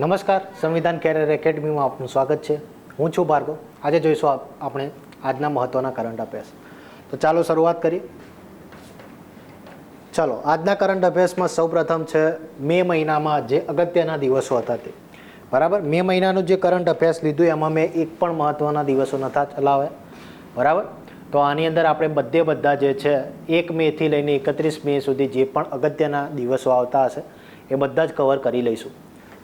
નમસ્કાર, સંવિધાન કેરિયર એકેડમીમાં આપનું સ્વાગત છે. હું છું ભાર્ગવ. આજે જોઈશું આપ- આપણે આજના મહત્ત્વના કરંટ અફેર્સ તો ચાલો શરૂઆત કરીએ. ચાલો, આજના કરંટ અફેર્સમાં સૌપ્રથમ છે મે મહિનામાં જે અગત્યના દિવસો હતા તે. બરાબર? મે મહિનાનું જે કરંટ અફેર્સ લીધું એમાં મેં એક પણ મહત્ત્વના દિવસો નહોતા ચલાવ્યા. બરાબર? તો આની અંદર આપણે બધે બધા જે છે, એક મેથી લઈને એકત્રીસ મે સુધી જે પણ અગત્યના દિવસો આવતા હશે, એ બધા જ કવર કરી લઈશું.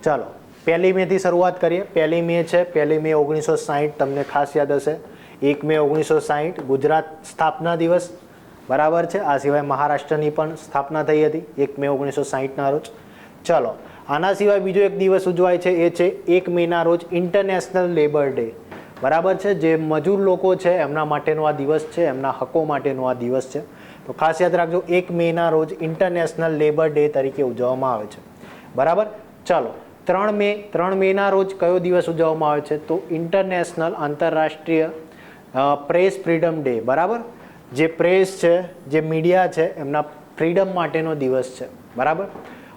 ચાલો પહેલી મેથી શરૂઆત કરીએ. પહેલી મે છે, પહેલી મે ઓગણીસો સાહીઠ, તમને ખાસ યાદ હશે. એક મે ઓગણીસો સાહીઠ, ગુજરાત સ્થાપના દિવસ. બરાબર છે? આ સિવાય મહારાષ્ટ્રની પણ સ્થાપના થઈ હતી, એક મે ઓગણીસો સાહીઠના રોજ. ચલો, આના સિવાય બીજો એક દિવસ ઉજવાય છે, એ છે એક મેના રોજ ઇન્ટરનેશનલ લેબર ડે બરાબર છે? જે મજૂર લોકો છે, એમના માટેનો આ દિવસ છે, એમના હકો માટેનો આ દિવસ છે. તો ખાસ યાદ રાખજો, એક મેના રોજ ઇન્ટરનેશનલ લેબર ડે તરીકે ઉજવવામાં આવે છે. બરાબર? ચાલો ત્રણ મે, ત્રણ મેના રોજ કયો દિવસ ઉજવવામાં આવે છે? તો ઇન્ટરનેશનલ આંતરરાષ્ટ્રીય પ્રેસ ફ્રીડમ ડે બરાબર? જે પ્રેસ છે, જે મીડિયા છે, એમના ફ્રીડમ માટેનો દિવસ છે, બરાબર?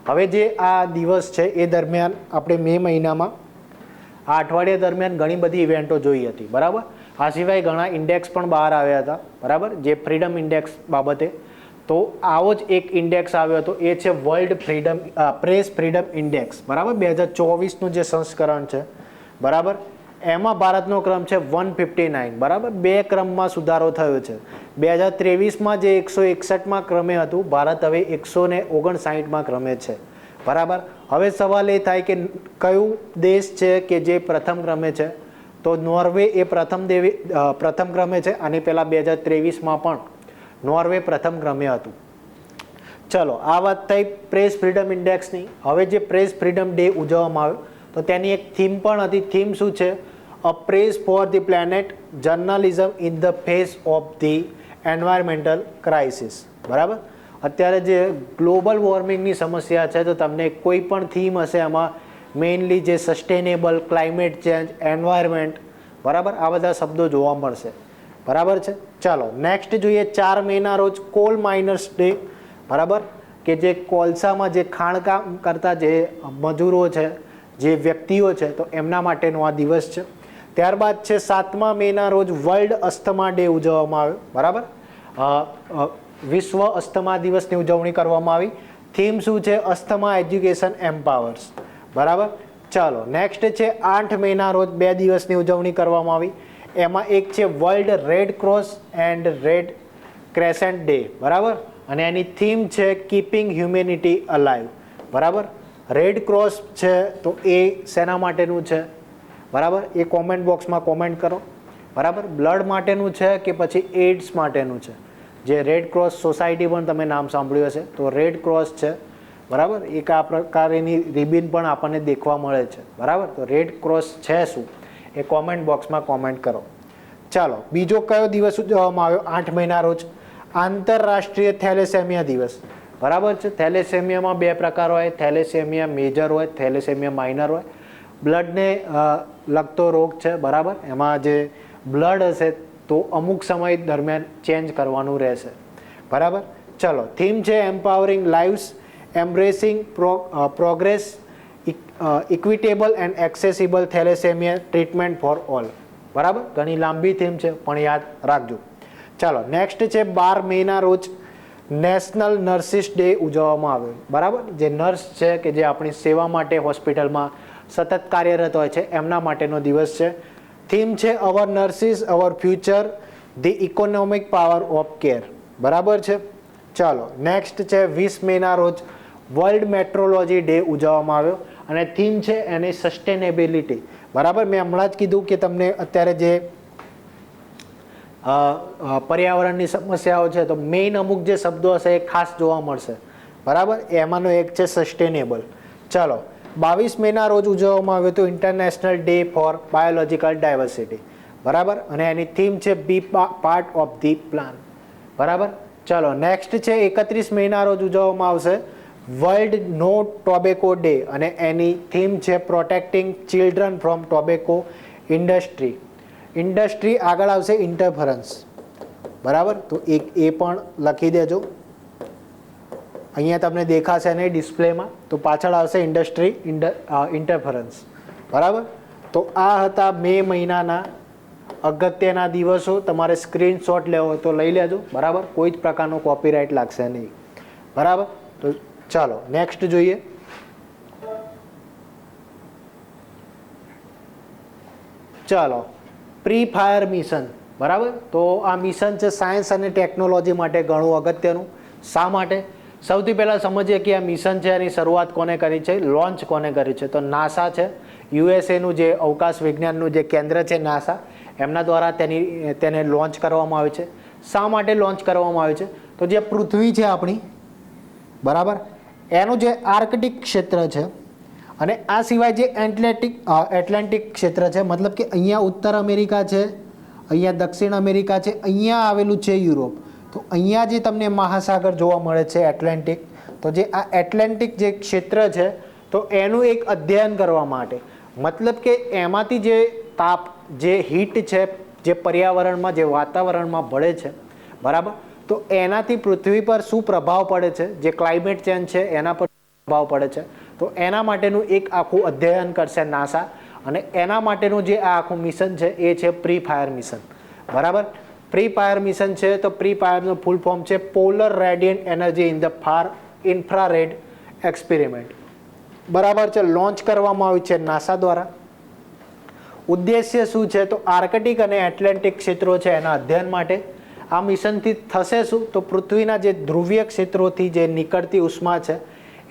હવે જે આ દિવસ છે, એ દરમિયાન આપણે મે મહિનામાં, આ અઠવાડિયા દરમિયાન ઘણી બધી ઇવેન્ટો જોઈ હતી, બરાબર? આ સિવાય ઘણા ઇન્ડેક્સ પણ બહાર આવ્યા હતા, બરાબર? જે ફ્રીડમ ઇન્ડેક્સ બાબતે તો આવો જ એક ઇન્ડેક્સ આવ્યો હતો. એ છે world freedom press freedom index બરાબર? બે હજાર ચોવીસનું જે સંસ્કરણ છે. બરાબર? એમાં ભારતનો ક્રમ છે વન ફિફ્ટી નાઇન બરાબર? બે ક્રમમાં સુધારો થયો છે. બે હજાર ત્રેવીસમાં જે એકસો એકસઠમાં ક્રમે હતું, ભારત હવે એકસો ને ઓગણસાઠમાં ક્રમે છે. બરાબર? હવે સવાલ એ થાય કે કયું દેશ છે કે જે પ્રથમ ક્રમે છે? તો નોર્વે એ પ્રથમ દેવી પ્રથમ ક્રમે છે આની પહેલાં બે હજાર ત્રેવીસમાં પણ. નોર્વે પ્રથમ ક્રમે હતું. ચલો, આ વાત થઈ પ્રેસ ફ્રીડમ ઇન્ડેક્સની. હવે જે પ્રેસ ફ્રીડમ ડે ઉજવવામાં આવ્યો, તો તેની એક થીમ પણ હતી. થીમ શું છે? A press for the planet, journalism in the face of the environmental crisis. બરાબર? અત્યારે જે ગ્લોબલ વોર્મિંગની સમસ્યા છે, તો તમને કોઈ પણ થીમ હશે એમાં મેઇનલી જે સસ્ટેનેબલ ક્લાઇમેટ ચેન્જ, એન્વાયરમેન્ટ, બરાબર? આ બધા શબ્દો જોવા મળશે. બરાબર છે? ચાલો નેક્સ્ટ જોઈએ ચાર મેના રોજ કોલ માઇનર્સ ડે બરાબર? કે જે કોલસામાં જે ખાણકામ કરતા જે મજૂરો છે, જે વ્યક્તિઓ છે, તો એમના માટેનો આ દિવસ છે. ત્યારબાદ છે સાતમા મેના રોજ વર્લ્ડ અસ્થમા ડે ઉજવવામાં આવ્યો બરાબર? વિશ્વ અસ્થમા દિવસની ઉજવણી કરવામાં આવી. થીમ શું છે? અસ્થમા એજ્યુકેશન એમ્પાવર્સ બરાબર? ચાલો નેક્સ્ટ છે આઠ મેના રોજ બે દિવસની ઉજવણી કરવામાં આવી. એમાં એક છે world red cross and red crescent day બરાબર? અને એની થીમ છે કીપિંગ હ્યુમેનિટી અલાઇવ બરાબર? રેડ ક્રોસ છે તો એ શેના માટેનું છે? બરાબર? એ કોમેન્ટ બોક્સમાં કોમેન્ટ કરો. બરાબર? બ્લડ માટેનું છે કે પછી એડ્સ માટેનું છે? જે રેડ ક્રોસ સોસાયટી પણ તમે નામ સાંભળ્યું હશે, તો રેડ ક્રોસ છે, બરાબર? એક આ પ્રકારની રિબિન પણ આપણને દેખવા મળે છે, બરાબર? તો રેડ ક્રોસ છે શું? એ કોમેન્ટ બોક્સમાં કોમેન્ટ કરો. ચાલો, બીજો કયો દિવસ ઉજવવામાં આવ્યો? આઠ મહિના રોજ. આંતરરાષ્ટ્રીય થેલેસેમિયા દિવસ. બરાબર છે? થેલેસેમિયામાં બે પ્રકાર હોય. થેલેસેમિયા મેજર હોય, થેલેસેમિયા માઇનર હોય. બ્લડને લગતો રોગ છે, બરાબર? એમાં જે બ્લડ હશે તો અમુક સમય દરમિયાન ચેન્જ કરવાનું રહેશે. બરાબર? ચલો થીમ છે empowering lives embracing progress equitable and accessible thalassemia treatment for all બરાબર? ઘણી લાંબી થીમ છે, પણ યાદ રાખજો. ચાલો નેક્સ્ટ છે બાર મેના રોજ નેશનલ નર્સિસ ડે ઉજવવામાં આવ્યો. બરાબર? જે નર્સ છે કે જે આપણી સેવા માટે હોસ્પિટલમાં સતત કાર્યરત હોય છે, એમના માટેનો દિવસ છે. થીમ છે our nurses our future the economic power of care બરાબર છે? ચાલો નેક્સ્ટ છે વીસ મેના રોજ વર્લ્ડ મેટ્રોલોજી ડે ઉજવવામાં આવ્યો. અને થીમ છે એની સસ્ટેનેબિલિટી બરાબર? મેં હમણાં જ કીધું કે તમને અત્યારે જે પર્યાવરણની સમસ્યાઓ છે, તો મેઇન અમુક જે શબ્દો હશે એ ખાસ જોવા મળશે. બરાબર? એમાંનો એક છે સસ્ટેનેબલ ચાલો, બાવીસ મેના રોજ ઉજવવામાં આવ્યું હતું international day for biological diversity બરાબર? અને એની થીમ છે be part of the plan બરાબર? ચાલો નેક્સ્ટ છે એકત્રીસ મહિના રોજ ઉજવવામાં આવશે. વર્લ્ડ નો ટોબેકો ડે અને એની થીમ છે protecting children from tobacco industry. Industry આગળ આવશે ઇન્ટરફરન્સ. બરાબર? તો એક એ પણ લખી દેજો. અહીંયા તમને દેખાશે નહીં ડિસ્પ્લેમાં. તો પાછળ આવશે ઇન્ડસ્ટ્રી ઇન્ટરફરન્સ. બરાબર? તો આ હતા મે મહિનાના અગત્યના દિવસો. તમારે સ્ક્રીનશોટ લેવો તો લઈ લેજો. બરાબર? કોઈ જ પ્રકારનો કોપીરાઇટ લાગશે નહીં. બરાબર? તો ચાલો નેક્સ્ટ જોઈએ. ચાલો પ્રી ફાયર મિશન બરાબર? તો આ મિશન છે સાયન્સ અને ટેકનોલોજી માટે ઘણું અગત્યનું. શા માટે? સૌથી પહેલાં સમજીએ કે આ મિશન છે એની શરૂઆત કોને કરી છે? લોન્ચ કોને કરી છે? તો નાસા છે. યુએસએનું જે અવકાશ વિજ્ઞાનનું જે કેન્દ્ર છે નાસા એમના દ્વારા તેની, તેને લોન્ચ કરવામાં આવે છે. શા માટે લોન્ચ કરવામાં આવે છે? તો જે પૃથ્વી છે આપણી, બરાબર? એનું જે આર્કટિક ક્ષેત્ર છે અને આ સિવાય જે એટલેન્ટિક એટલાન્ટિક ક્ષેત્ર છે, મતલબ કે અહીંયા ઉત્તર અમેરિકા છે, અહીંયા દક્ષિણ અમેરિકા છે, અહીંયા આવેલું છે યુરોપ. તો અહીંયા જે તમને મહાસાગર જોવા મળે છે, એટલાન્ટિક, તો જે આ એટલાન્ટિક જે ક્ષેત્ર છે, તો એનું એક અધ્યયન કરવા માટે. મતલબ કે એમાંથી જે તાપ, જે હીટ છે, જે પર્યાવરણમાં, જે વાતાવરણમાં ભળે છે, બરાબર? તો એનાથી પૃથ્વી પર શું પ્રભાવ પડે છે? જે ક્લાઇમેટ ચેન્જ છે, એના પર પ્રભાવ પડે છે. તો એના માટેનું એક આખું અધ્યયન કરશે નાસા અને એના માટેનું જે આ આખું મિશન છે, એ છે પ્રી ફાયર મિશન બરાબર? પ્રી ફાયર મિશન છે, તો પ્રી ફાયરનું ફૂલ ફોર્મ છે polar radiant energy in the far infrared experiment બરાબર છે? લોન્ચ કરવામાં આવ્યું છે નાસા દ્વારા. ઉદ્દેશ્ય શું છે? તો આર્કટિક અને એટલાન્ટિક ક્ષેત્રો છે એના અધ્યયન માટે. આ મિશનથી થશે શું? તો પૃથ્વીના જે ધ્રુવીય ક્ષેત્રોથી જે નીકળતી ઉષ્મા છે,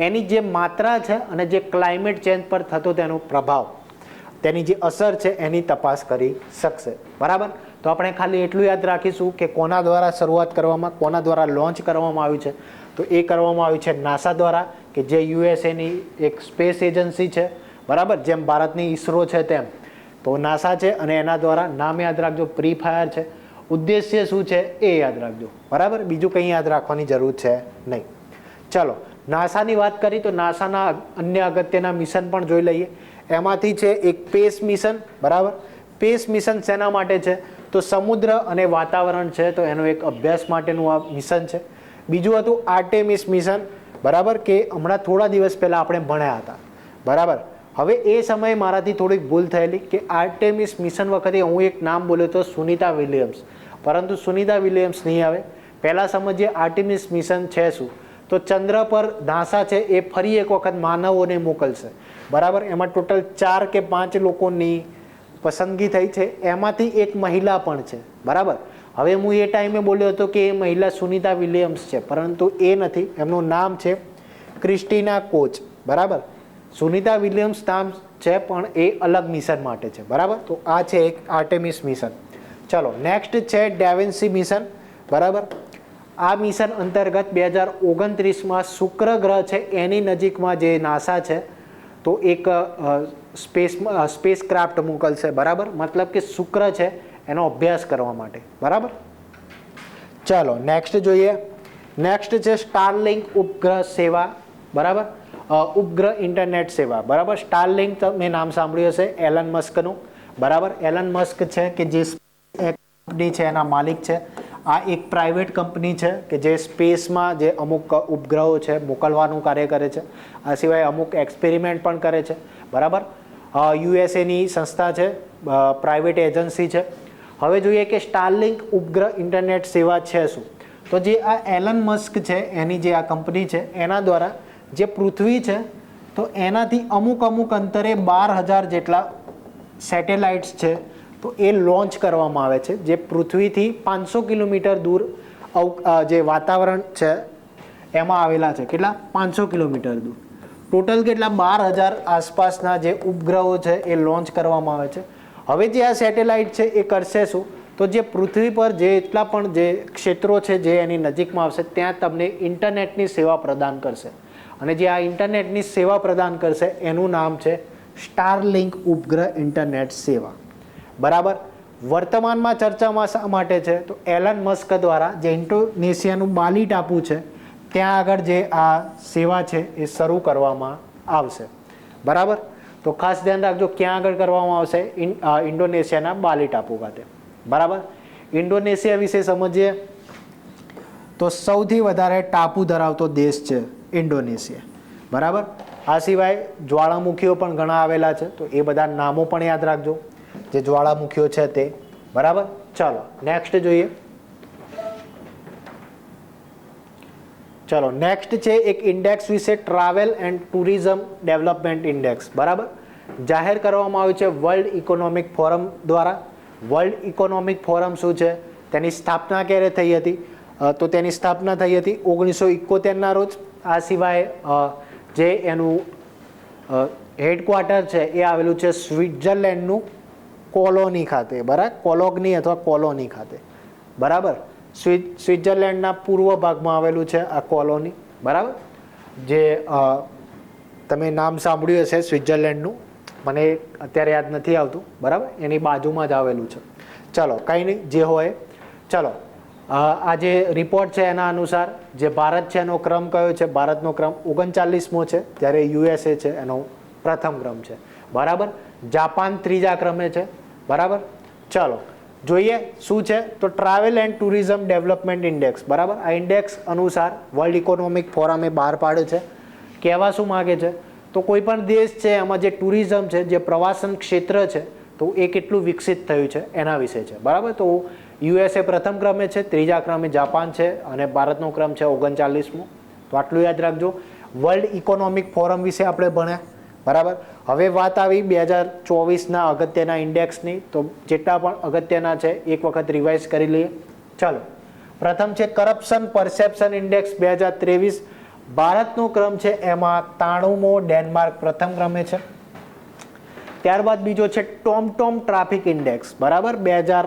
એની જે માત્રા છે અને જે ક્લાઇમેટ ચેન્જ પર થતો તેનો પ્રભાવ, તેની જે અસર છે એની તપાસ કરી શકશે. બરાબર? તો આપણે ખાલી એટલું યાદ રાખીશું કે કોના દ્વારા શરૂઆત કરવામાં, કોના દ્વારા લોન્ચ કરવામાં આવ્યું છે. તો એ કરવામાં આવ્યું છે નાસા દ્વારા, કે જે યુએસએની એક સ્પેસ એજન્સી છે. બરાબર? જેમ ભારતની ઈસરો છે તેમ. તો નાસા છે અને એના દ્વારા, નામ યાદ રાખજો પ્રી ફાયર છે. ઉદ્દેશ્ય શું છે એ યાદ રાખજો. બરાબર? બીજું કંઈ યાદ રાખવાની જરૂર છે નહીં. ચલો, નાસાની વાત કરી તો નાસાના અન્ય અગત્યના મિશન પણ જોઈ લઈએ. એમાંથી છે એક પેસ મિશન બરાબર? પેસ મિશન શેના માટે છે? તો સમુદ્ર અને વાતાવરણ છે, તો એનો એક અભ્યાસ માટેનું આ મિશન છે. બીજું હતું આર્ટેમિસ મિશન બરાબર? કે હમણાં થોડા દિવસ પહેલાં આપણે ભણ્યા હતા. બરાબર? હવે એ સમયે મારાથી થોડીક ભૂલ થયેલી કે આર્ટેમિસ મિશન વખતે હું એક નામ બોલ્યો તો સુનિતા વિલિયમ્સ. પરંતુ સુનિતા વિલિયમ્સ નહીં આવે. પહેલાં સમજીએ આર્ટિમિસ મિશન છે શું? તો ચંદ્ર પર નાસા છે એ ફરી એક વખત માનવોને મોકલશે. બરાબર? એમાં ટોટલ ચાર કે પાંચ લોકોની પસંદગી થઈ છે. એમાંથી એક મહિલા પણ છે. બરાબર? હવે હું એ ટાઈમે બોલ્યો હતો કે એ મહિલા સુનિતા વિલિયમ્સ છે, પરંતુ એ નથી. એમનું નામ છે ક્રિસ્ટીના કોચ. બરાબર? સુનિતા વિલિયમ્સ નામ છે, પણ એ અલગ મિશન માટે છે. બરાબર? તો આ છે એક આર્ટેમિસ મિશન ચલો નેક્સ્ટ છે ડેવિન્સી મિશન. બરાબર? આ મિશન અંતર્ગત બે હજાર ઓગણત્રીસમાં શુક્ર ગ્રહ છે, એની નજીકમાં જે નાસા છે, તો એક સ્પેસ સ્પેસ ક્રાફ્ટ મોકલશે, બરાબર? મતલબ કે શુક્ર છે, એનો અભ્યાસ કરવા માટે. બરાબર? ચાલો નેક્સ્ટ જોઈએ. નેક્સ્ટ છે સ્ટારલિંક ઉપગ્રહ સેવા, બરાબર? ઉપગ્રહ ઇન્ટરનેટ સેવા, બરાબર? સ્ટારલિંક તમે નામ સાંભળ્યું હશે એલન મસ્કનું બરાબર? એલન મસ્ક છે કે જે કંપની છે, એના માલિક છે. આ એક પ્રાઇવેટ કંપની છે કે જે સ્પેસમાં જે અમુક ઉપગ્રહો છે, મોકલવાનું કાર્ય કરે છે. આ સિવાય અમુક એક્સપેરિમેન્ટ પણ કરે છે. બરાબર? યુએસએની સંસ્થા છે પ્રાઇવેટ એજન્સી છે. હવે જોઈએ કે સ્ટારલિંક ઉપગ્રહ ઇન્ટરનેટ સેવા છે શું? તો જે આ એલન મસ્ક છે, એની જે આ કંપની છે, એના દ્વારા જે પૃથ્વી છે, તો એનાથી અમુક અમુક અંતરે બાર હજાર જેટલા સેટેલાઇટ્સ છે તો એ લોન્ચ કરવામાં આવે છે, જે પૃથ્વીથી પાંચસો કિલોમીટર દૂર જે વાતાવરણ છે, એમાં આવેલા છે. કેટલા? પાંચસો કિલોમીટર દૂર. ટોટલ કેટલા? બાર હજાર આસપાસના જે ઉપગ્રહો છે, એ લોન્ચ કરવામાં આવે છે. હવે જે આ સેટેલાઇટ છે, એ કરશે શું? તો જે પૃથ્વી પર જે એટલા પણ જે ક્ષેત્રો છે, જે એની નજીકમાં આવશે, ત્યાં તમને ઇન્ટરનેટની સેવા પ્રદાન કરશે. અને જે આ ઇન્ટરનેટની સેવા પ્રદાન કરશે, એનું નામ છે સ્ટારલિંક ઉપગ્રહ ઇન્ટરનેટ સેવા. બરાબર? વર્તમાનમાં ચર્ચામાં શા માટે છે? તો એલન મસ્ક દ્વારા જે ઇન્ડોનેશિયાનું બાલી ટાપુ છે, ત્યાં આગળ જે આ સેવા છે એ શરૂ કરવામાં આવશે. બરાબર? તો ખાસ ધ્યાન રાખજો, ક્યાં આગળ કરવામાં આવશે? ઇન્ડોનેશિયાના બાલી ટાપુ ખાતે. બરાબર? ઇન્ડોનેશિયા વિશે સમજીએ, તો સૌથી વધારે ટાપુ ધરાવતો દેશ છે ઇન્ડોનેશિયા. બરાબર? આ સિવાય જ્વાળામુખીઓ પણ ઘણા આવેલા છે, તો એ બધા નામો પણ યાદ રાખજો. જે જ્વાળામુખીઓ છે તે. બરાબર? ચાલો નેક્સ્ટ જોઈએ. ચલો નેક્સ્ટ છે એક ઇન્ડેક્સ વિશે travel and tourism development index બરાબર? જાહેર કરવામાં આવ્યું છે વર્લ્ડ ઇકોનોમિક ફોરમ દ્વારા. વર્લ્ડ ઇકોનોમિક ફોરમ શું છે? તેની સ્થાપના ક્યારે થઈ હતી? તો તેની સ્થાપના થઈ હતી ઓગણીસો ઇકોતેરના રોજ. આ સિવાય જે એનું હેડક્વાર્ટર છે એ આવેલું છે સ્વિટ્ઝરલેન્ડનું કોલોની ખાતે, બરાબર? કોલોગની અથવા કોલોની ખાતે. બરાબર? સ્વિ, સ્વિટ્ઝરલેન્ડના પૂર્વ ભાગમાં આવેલું છે આ કોલોની, બરાબર? જે તમે નામ સાંભળ્યું હશે સ્વિટ્ઝરલેન્ડનું. મને અત્યારે યાદ નથી આવતું, બરાબર? એની બાજુમાં જ આવેલું છે. ચલો, કંઈ નહીં, જે હોય. ચલો આ જે રિપોર્ટ છે એના અનુસાર, જે ભારત છે એનો ક્રમ કયો છે? ભારતનો ક્રમ ઓગણચાલીસમો છે જ્યારે યુએસએ છે, એનો પ્રથમ ક્રમ છે. બરાબર? જાપાન ત્રીજા ક્રમે છે. બરાબર? ચલો, જોઈએ શું છે? તો travel and tourism development index બરાબર? આ ઇન્ડેક્સ અનુસાર વર્લ્ડ ઇકોનોમિક ફોરમે બહાર પાડે છે. કહેવા શું માગે છે? તો કોઈ પણ દેશ છે, એમાં જે ટુરિઝમ છે, જે પ્રવાસન ક્ષેત્ર છે, તો એ કેટલું વિકસિત થયું છે, એના વિશે છે. બરાબર? તો યુએસએ પ્રથમ ક્રમે છે, ત્રીજા ક્રમે જાપાન છે, અને ભારતનો ક્રમ છે ઓગણચાલીસમો. તો આટલું યાદ રાખજો. વર્લ્ડ ઇકોનોમિક ફોરમ વિશે આપણે ભણ્યા. બરાબર? હવે વાત આવી બે હજાર ચોવીસના અગત્યના ઇન્ડેક્સની. તો જેટલા પણ અગત્યના છે, એક વખત રિવાઇઝ કરી લઈએ. ચાલો. પ્રથમ છે કરપ્શન પરસેપ્શન ઇન્ડેક્સ બે હજાર ત્રેવીસ. ભારતનો ક્રમ છે એમાં તાણુમો ડેનમાર્ક પ્રથમ ક્રમે છે. ત્યારબાદ બીજો છે ટોમ ટોમ ટ્રાફિક ઇન્ડેક્સ. બરાબર? બે હજાર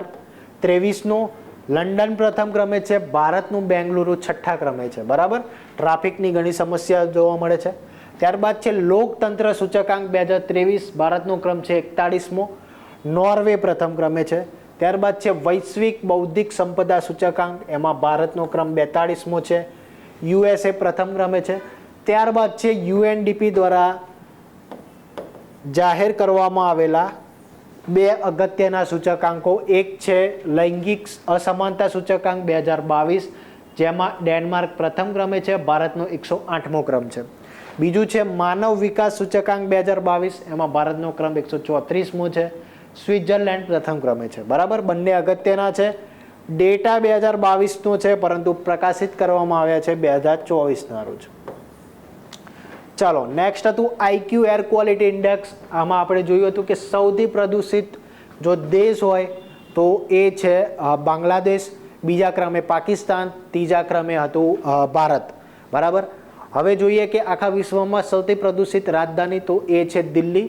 ત્રેવીસનો લંડન પ્રથમ ક્રમે છે, ભારતનું બેંગલુરુ છઠ્ઠા ક્રમે છે. બરાબર? ટ્રાફિકની ઘણી સમસ્યા જોવા મળે છે. ત્યારબાદ છે લોકતંત્ર સૂચકાંક બે હજાર ત્રેવીસ, ભારતનો ક્રમ છે એકતાળીસમો, નોર્વે પ્રથમ ક્રમે છે. ત્યારબાદ છે વૈશ્વિક બૌદ્ધિક સંપદા સૂચકાંક, એમાં ભારતનો ક્રમ બેતાળીસમો છે. યુએસએ પ્રથમ ક્રમે છે. ત્યારબાદ છે યુએનડીપી દ્વારા જાહેર કરવામાં આવેલા બે અગત્યના સૂચકાંકો. એક છે લૈંગિક અસમાનતા સૂચકાંક બે હજાર બાવીસ, જેમાં ડેનમાર્ક પ્રથમ ક્રમે છે, ભારતનો એકસો આઠમો ક્રમ છે. બીજું છે માનવ વિકાસ સૂચકાંક બે હજાર બાવીસ. એમાં ભારતનો ક્રમ એકસો ચોત્રીસમો છે. સ્વિટ્ઝરલેન્ડ પ્રથમ ક્રમે છે. બરાબર? બંને અગત્યના છે. ડેટા બે હજાર બાવીસનો છે, પરંતુ પ્રકાશિત કરવામાં આવ્યા છે બે હજાર ચોવીસના રોજ ચાલો, નેક્સ્ટ હતું આઈક્યુ એર ક્વોલિટી ઇન્ડેક્સ. આમાં આપણે જોયું હતું કે સૌથી પ્રદૂષિત જો દેશ હોય તો એ છે બાંગ્લાદેશ. બીજા ક્રમે પાકિસ્તાન. ત્રીજા ક્રમે હતું ભારત. બરાબર? હવે જોઈએ કે આખા વિશ્વમાં સૌથી પ્રદૂષિત રાજધાની તો એ છે દિલ્હી.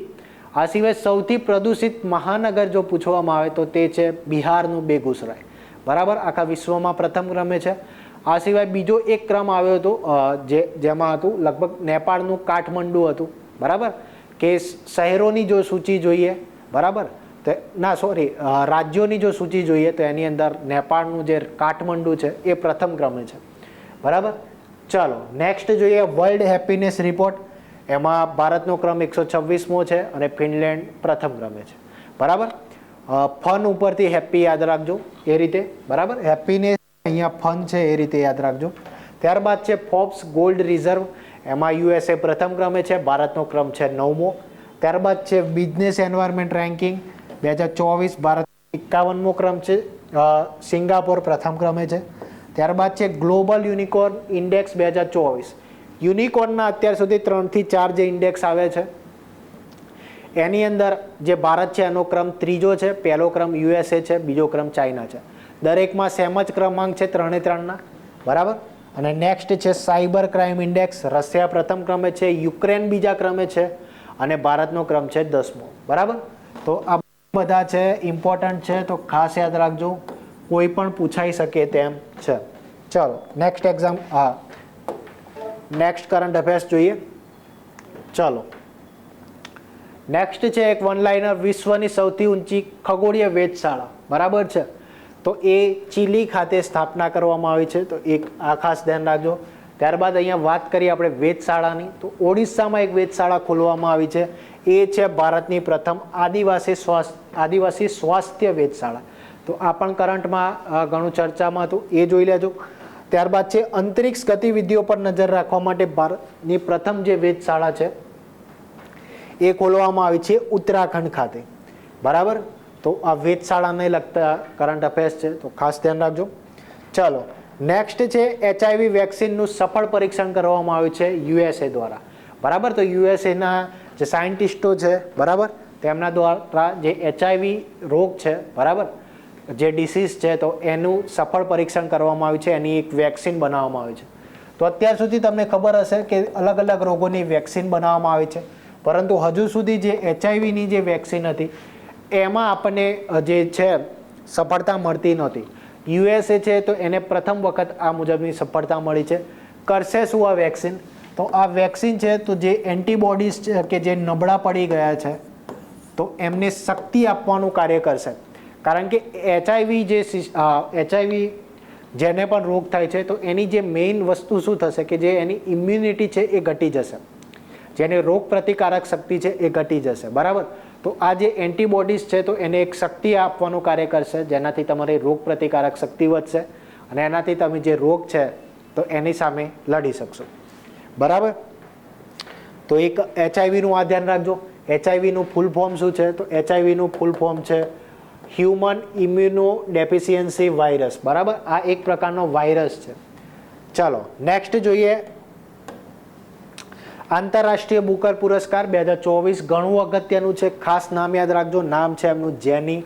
આ સિવાય સૌથી પ્રદૂષિત મહાનગર જો પૂછવામાં આવે તો તે છે બિહારનું બેગુસરાય. બરાબર? આખા વિશ્વમાં પ્રથમ ક્રમે છે. આ સિવાય બીજો એક ક્રમ આવ્યો હતો જે, જેમાં હતું લગભગ નેપાળનું કાઠમંડુ હતું. બરાબર? કે શહેરોની જો સૂચિ જોઈએ, બરાબર? તો ના, સોરી રાજ્યોની જો સૂચિ જોઈએ તો એની અંદર નેપાળનું જે કાઠમંડુ છે એ પ્રથમ ક્રમે છે. બરાબર? ચાલો નેક્સ્ટ જોઈએ વર્લ્ડ હેપીનેસ રિપોર્ટ એમાં ભારતનો ક્રમ એકસો છવ્વીસમો છે અને ફિનલેન્ડ પ્રથમ ક્રમે છે. બરાબર? ફન ઉપરથી હેપી યાદ રાખજો એ રીતે. બરાબર? હેપીનેસ અહીંયા ફન છે એ રીતે યાદ રાખજો. ત્યારબાદ છે ફોર્બ્સ ગોલ્ડ રિઝર્વ એમાં યુએસએ પ્રથમ ક્રમે છે, ભારતનો ક્રમ છે નવમો. ત્યારબાદ છે બિઝનેસ એન્વાયરમેન્ટ રેન્કિંગ બે હજાર ચોવીસ ભારત એકાવનમો ક્રમ છે. સિંગાપોર પ્રથમ ક્રમે છે. ત્યારબાદ છે ગ્લોબલ યુનિકોર્ન ઇન્ડેક્સ બે હજાર ચોવીસ. યુનિકોર્નના અત્યાર સુધી ત્રણથી ચાર જે ઇન્ડેક્સ આવે છે, એની અંદર જે ભારત છે, એનો ક્રમ ત્રીજો છે, પહેલો ક્રમ યુએસએ છે, બીજો ક્રમ ચાઇના છે. દરેકમાં સેમ જ ક્રમાંક છે ત્રણે ત્રણના, બરાબર? અને નેક્સ્ટ છે સાયબર ક્રાઇમ ઇન્ડેક્સ. રશિયા પ્રથમ ક્રમે છે, યુક્રેન બીજા ક્રમે છે અને ભારતનો ક્રમ છે દસમો. બરાબર? તો આ બધા છે ઇમ્પોર્ટન્ટ છે, તો ખાસ યાદ રાખજો. કોઈ પણ પૂછાઈ શકે તેમ છે. ચાલો નેક્સ્ટ એક્ઝામ હા. નેક્સ્ટ કરંટ અફેર્સ જોઈએ. ચાલો. નેક્સ્ટ છે એક વન લાઇનર વિશ્વની સૌથી ઊંચી ખગોળીય વેધશાળા. બરાબર છે? તો એ ચીલી ખાતે સ્થાપના કરવામાં આવી છે. તો એક આ ખાસ ધ્યાન રાખજો. ત્યારબાદ અહીંયા વાત કરીએ આપણે વેધશાળાની. તો ઓડિશામાં એક વેધશાળા ખોલવામાં આવી છે. એ છે ભારતની પ્રથમ આદિવાસી સ્વાસ્થ્ય આદિવાસી સ્વાસ્થ્ય વેધશાળા. તો આ પણ કરંટમાં ઘણું ચર્ચામાં હતું, એ જોઈ લેજો. ત્યારબાદ છે, અંતરિક્ષ ગતિવિધિઓ પર નજર રાખવા માટે ભારતની પ્રથમ જે વેધશાળા છે, એ ખોલવામાં આવી છે ઉત્તરાખંડ ખાતે. બરાબર? તો આ વેધશાળાને લગતા કરંટ અફેર્સ છે, તો ખાસ ધ્યાન રાખજો. ચાલો, નેક્સ્ટ છે, એચઆઈવી વેક્સિનનું સફળ પરીક્ષણ કરવામાં આવ્યું છે યુએસએ દ્વારા. બરાબર? તો યુએસએના જે સાયન્ટિસ્ટો છે, બરાબર? તેમના દ્વારા જે એચઆઈવી રોગ છે, બરાબર? જે ડિસીઝ છે, તો એનું સફળ પરીક્ષણ કરવામાં આવ્યું છે, એની એક વેક્સિન બનાવવામાં આવી છે. તો અત્યાર સુધી તમને ખબર હશે કે અલગ અલગ રોગોની વેક્સિન બનાવવામાં આવી છે. પરંતુ હજુ સુધી જે એચઆઈવીની જે વેક્સિન હતી, એમાં આપણને જે છે, સફળતા મળતી નહોતી. યુએસએ છે, તો એને પ્રથમ વખત આ મુજબની સફળતા મળી છે. કરશે શું આ વેક્સિન તો આ વેક્સિન છે, તો જે એન્ટીબોડીઝ છે, કે જે નબળા પડી ગયા છે, તો એમને શક્તિ આપવાનું કાર્ય કરશે. કારણ કે એચઆઈવી જે એચઆઈવી જેને પણ રોગ થાય છે, તો એની જે મેઇન વસ્તુ શું થશે કે જે એની ઇમ્યુનિટી છે એ ઘટી જશે. જેની રોગ પ્રતિકારક શક્તિ છે એ ઘટી જશે. બરાબર? તો આ જે એન્ટીબોડીઝ છે, તો એને એક શક્તિ આપવાનું કાર્ય કરશે, જેનાથી તમારી રોગ પ્રતિકારક શક્તિ વધશે અને એનાથી તમે જે રોગ છે, તો એની સામે લડી શકશો. બરાબર? તો એક એચઆઈવીનું આ ધ્યાન રાખજો. એચઆઈવીનું ફૂલ ફોર્મ શું છે? તો એચઆઈવીનું ફૂલ ફોર્મ છે હ્યુમન ઇમ્યુનો ડેફિશિયન્સી વાયરસ બરાબર? આ એક પ્રકારનો વાયરસ છે. ચાલો નેક્સ્ટ જોઈએ. આંતરરાષ્ટ્રીય બુકર પુરસ્કાર બે હજાર ચોવીસ ઘણું અગત્યનું છે. ખાસ નામ યાદ રાખજો. નામ છે એમનું જેની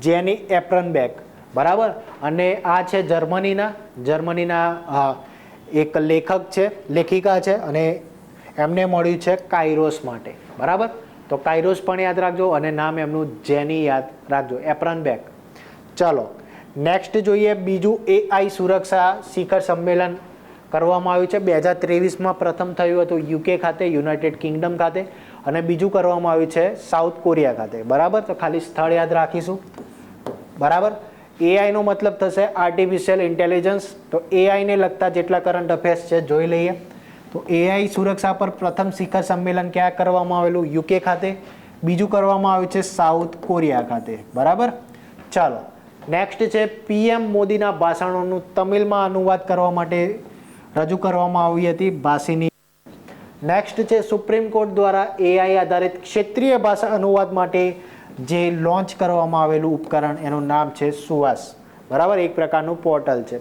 જેની એપ્રનબેક બરાબર? અને આ છે જર્મનીના જર્મનીના એક લેખક છે, લેખિકા છે અને એમને મળ્યું છે કાયરોસ માટે. બરાબર? તો કાયરોસ પણ યાદ રાખજો અને નામ એમનું જેની યાદ રાખજો. એપ્રનબેક ચાલો નેક્સ્ટ જોઈએ બીજું એઆઈ સુરક્ષા શિખર સંમેલન કરવામાં આવ્યું છે. બે હજાર ત્રેવીસમાં પ્રથમ થયું હતું યુકે ખાતે યુનાઇટેડ કિંગડમ ખાતે અને બીજું કરવામાં આવ્યું છે સાઉથ કોરિયા ખાતે. બરાબર? તો ખાલી સ્થળ યાદ રાખીશું. બરાબર? એઆઈનો મતલબ થશે આર્ટિફિશિયલ ઇન્ટેલિજન્સ તો એઆઈને લગતા જેટલા કરંટ અફેર્સ છે, જોઈ લઈએ. તો એઆઈ સુરક્ષા પર પ્રથમ શિખર સંમેલન ક્યાં કરવામાં આવેલું? યુકે ખાતે. બીજું કરવામાં આવ્યું છે સાઉથ કોરિયા ખાતે. બરાબર? ચાલો. નેક્સ્ટ છે પીએમ મોદીના ભાષણોનું તમિલમાં અનુવાદ કરવા માટે રજૂ કરવામાં આવી હતી ભાષીની. નેક્સ્ટ છે સુપ્રીમ કોર્ટ દ્વારા એઆઈ આધારિત ક્ષેત્રીય ભાષા અનુવાદ માટે જે લોન્ચ કરવામાં આવેલું ઉપકરણ, એનું નામ છે સુવાસ. બરાબર? એક પ્રકારનું પોર્ટલ છે.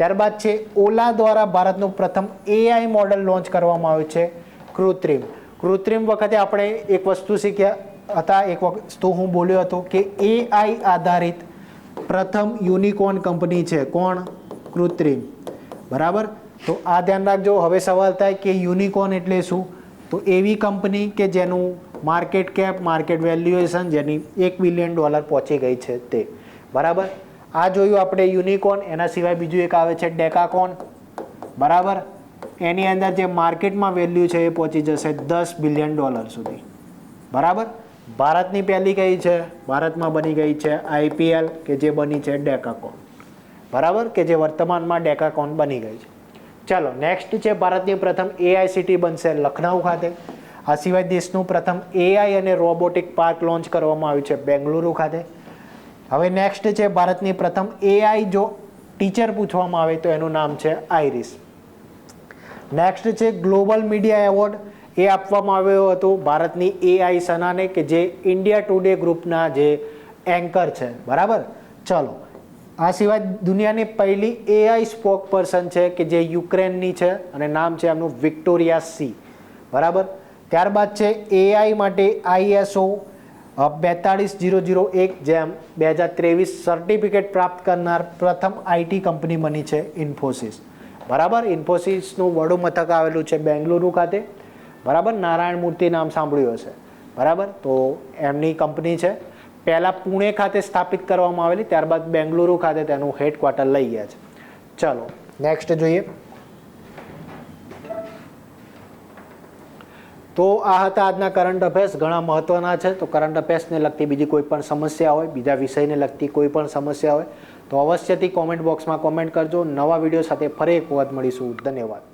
ત્યારબાદ છે, ઓલા દ્વારા ભારતનું પ્રથમ એઆઈ મોડલ લોન્ચ કરવામાં આવ્યું છે, કૃત્રિમ. કૃત્રિમ વખતે આપણે એક વસ્તુ શીખ્યા હતા, એક વસ્તુ હું બોલ્યો હતો કે એઆઈ આધારિત પ્રથમ યુનિકોર્ન કંપની છે. કોણ? કૃત્રિમ. બરાબર? તો આ ધ્યાન રાખજો. હવે સવાલ થાય કે યુનિકોર્ન એટલે શું? તો એવી કંપની કે જેનું માર્કેટ કેપ માર્કેટ વેલ્યુએશન જેની એક બિલિયન ડોલર પહોંચી ગઈ છે તે. બરાબર? આ જોયું આપણે યુનિકોર્ન, એના સિવાય બીજું એક આવે છે ડેકાકોન. બરાબર? એની અંદર જે માર્કેટમાં વેલ્યુ છે એ પહોંચી જશે દસ બિલિયન ડોલર સુધી. બરાબર? ભારતની પહેલી કઈ છે? ભારતમાં બની ગઈ છે આઈપીએલ, કે જે બની છે ડેકાકોન. બરાબર? કે જે વર્તમાનમાં ડેકાકોન બની ગઈ છે. ચાલો નેક્સ્ટ છે ભારતની પ્રથમ એઆઈસીટી બનશે લખનઉ ખાતે. આ સિવાય દેશનું પ્રથમ એઆઈ અને રોબોટિક પાર્ક લોન્ચ કરવામાં આવ્યું છે બેંગલુરુ ખાતે. હવે નેક્સ્ટ છે ભારતની પ્રથમ એઆઈ જો ટીચર પૂછવામાં આવે તો એનું નામ છે આઈરિસ નેક્સ્ટ છે ગ્લોબલ મીડિયા એવોર્ડ એ આપવામાં આવ્યો હતો ભારતની એઆઈ સનાને કે જે ઇન્ડિયા ટુડે ગ્રુપના જે એન્કર છે. બરાબર? ચલો. આ સિવાય દુનિયાની પહેલી એઆઈ સ્પોક પર્સન છે કે જે યુક્રેનની છે અને નામ છે એમનું વિક્ટોરિયા સી બરાબર? ત્યારબાદ છે એઆઈ માટે આઈએસઓ બેતાળીસ જીરો જીરો એક જેમ બે હજાર ત્રેવીસ સર્ટિફિકેટ પ્રાપ્ત કરનાર પ્રથમ આઈટી કંપની બની છે ઇન્ફોસિસ બરાબર ઇન્ફોસિસનું વડું મથક આવેલું છે બેંગલુરુ ખાતે બરાબર નારાયણ મૂર્તિ નામ સાંભળ્યું હશે બરાબર તો એમની કંપની છે પહેલાં પુણે ખાતે સ્થાપિત કરવામાં આવેલી ત્યારબાદ બેંગલુરુ ખાતે તેનું હેડક્વાર્ટર લઈ ગયા છે ચલો નેક્સ્ટ જોઈએ। તો આ હતા આજના કરંટ અફેર્સ ઘણા મહત્વના છે. તો કરંટ અફેર્સને લગતી બીજી કોઈ પણ સમસ્યા હોય, બીજા વિષયને લગતી કોઈ પણ સમસ્યા હોય, તો અવશ્યથી કોમેન્ટ બોક્સમાં કોમેન્ટ કરજો. નવા વીડિયો સાથે ફરી એક વખત મળીશું. ધન્યવાદ.